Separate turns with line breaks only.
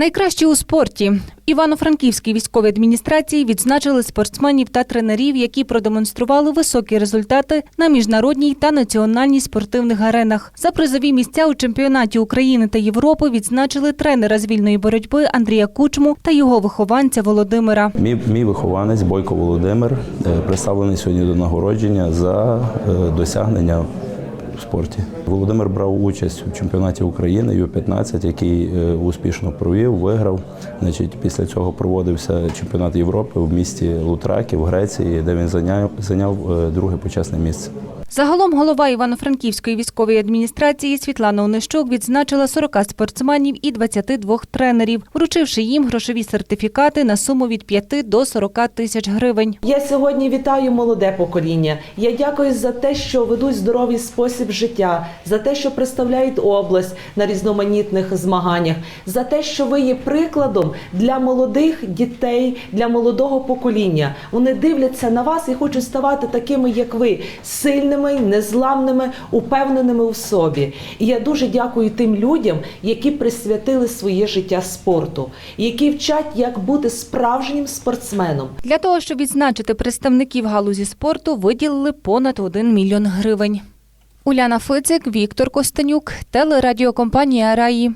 Найкращі у спорті. Івано-Франківській військовій адміністрації відзначили спортсменів та тренерів, які продемонстрували високі результати на міжнародній та національній спортивних аренах. За призові місця у чемпіонаті України та Європи відзначили тренера з вільної боротьби Андрія Кучму та його вихованця Володимира.
Мій, мій вихованець Бойко Володимир е, представлений сьогодні до нагородження за е, досягнення в спорті. Володимир брав участь у чемпіонаті України Ю-15, який е, успішно провів, виграв. Значить, після цього проводився чемпіонат Європи в місті Лутракі в Греції, де він зайняв, зайняв е, друге почесне місце.
Загалом голова Івано-Франківської військової адміністрації Світлана Онищук відзначила 40 спортсменів і 22 тренерів, вручивши їм грошові сертифікати на суму від 5 до 40 тисяч гривень.
Я сьогодні вітаю молоде покоління. Я дякую за те, що ведуть здоровий спосіб життя, за те, що представляють область на різноманітних змаганнях, за те, що ви є прикладом для молодих дітей, для молодого покоління. Вони дивляться на вас і хочуть ставати такими, як ви, сильними, незламними, упевненими в собі. І я дуже дякую тим людям, які присвятили своє життя спорту, які вчать, як бути справжнім спортсменом.
Для того, щоб відзначити представників галузі спорту, виділили понад 1 мільйон гривень. Уляна Фицик, Віктор Костенюк, телерадіокомпанія Раї.